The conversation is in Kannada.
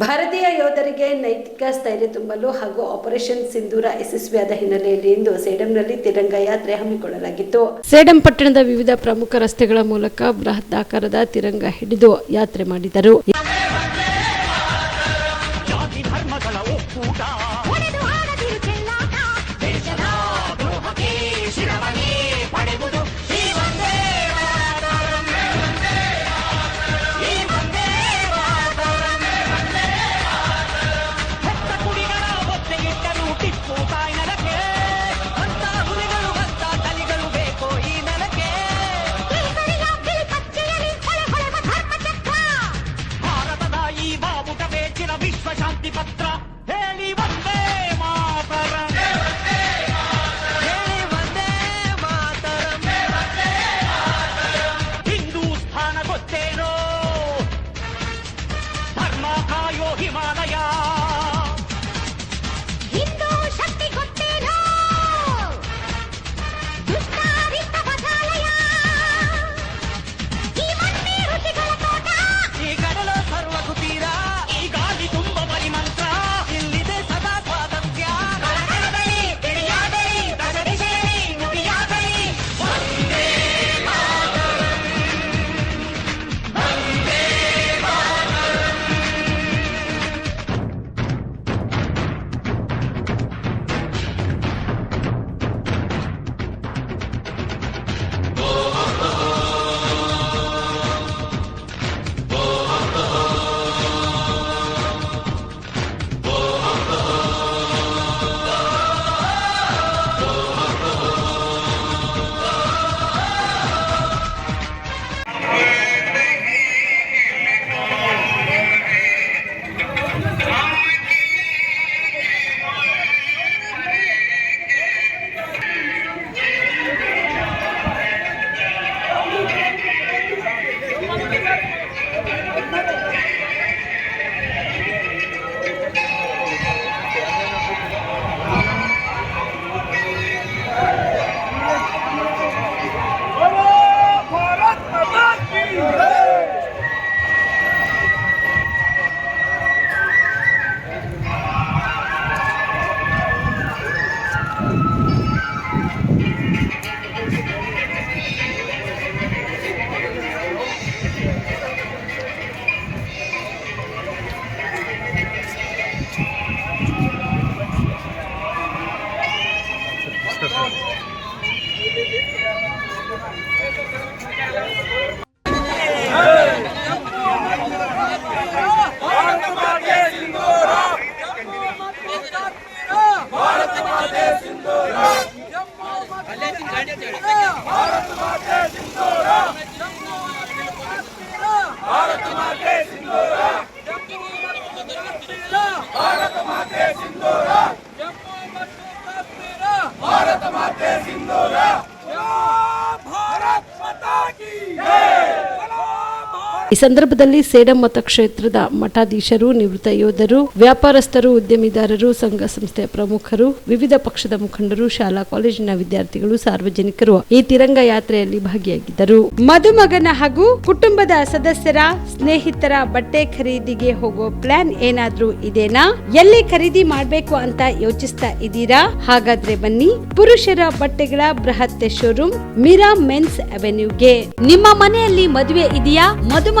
ಭಾರತೀಯ ಯೋಧರಿಗೆ ನೈತಿಕ ಸ್ಥೈರ್ಯ ತುಂಬಲು ಹಾಗೂ ಆಪರೇಷನ್ ಸಿಂಧೂರ ಯಶಸ್ವಿಯಾದ ಹಿನ್ನೆಲೆಯಲ್ಲಿ ಇಂದು ಸೇಡಂನಲ್ಲಿ ತಿರಂಗ ಯಾತ್ರೆ ಹಮ್ಮಿಕೊಳ್ಳಲಾಗಿತ್ತು. ಸೇಡಂ ಪಟ್ಟಣದ ವಿವಿಧ ಪ್ರಮುಖ ರಸ್ತೆಗಳ ಮೂಲಕ ಬೃಹತ್ ಆಕಾರದ ತಿರಂಗ ಹಿಡಿದು ಯಾತ್ರೆ ಮಾಡಿದರು. Hey! Hey! ಈ ಸಂದರ್ಭದಲ್ಲಿ ಸೇಡಂ ಮತಕ್ಷೇತ್ರದ ಮಠಾಧೀಶರು, ನಿವೃತ್ತ ಯೋಧರು, ವ್ಯಾಪಾರಸ್ಥರು, ಉದ್ಯಮಿದಾರರು, ಸಂಘ ಸಂಸ್ಥೆಯ ಪ್ರಮುಖರು, ವಿವಿಧ ಪಕ್ಷದ ಮುಖಂಡರು, ಶಾಲಾ ಕಾಲೇಜಿನ ವಿದ್ಯಾರ್ಥಿಗಳು, ಸಾರ್ವಜನಿಕರು ಈ ತಿರಂಗ ಯಾತ್ರೆಯಲ್ಲಿ ಭಾಗಿಯಾಗಿದ್ದರು. ಮದುಮಗನ ಹಾಗೂ ಕುಟುಂಬದ ಸದಸ್ಯರ ಸ್ನೇಹಿತರ ಬಟ್ಟೆ ಖರೀದಿಗೆ ಹೋಗೋ ಪ್ಲಾನ್ ಏನಾದ್ರೂ ಇದೇನಾ? ಎಲ್ಲಿ ಖರೀದಿ ಮಾಡ್ಬೇಕು ಅಂತ ಯೋಚಿಸ್ತಾ ಇದ್ದೀರಾ? ಹಾಗಾದ್ರೆ ಬನ್ನಿ, ಪುರುಷರ ಬಟ್ಟೆಗಳ ಬೃಹತ್ ಶೋರೂಮ್ ಮೀರಾ ಮೆನ್ಸ್ ಅವೆನ್ಯೂಗೆ. ನಿಮ್ಮ ಮನೆಯಲ್ಲಿ ಮದುವೆ ಇದೆಯಾ? ಮದುಮಗ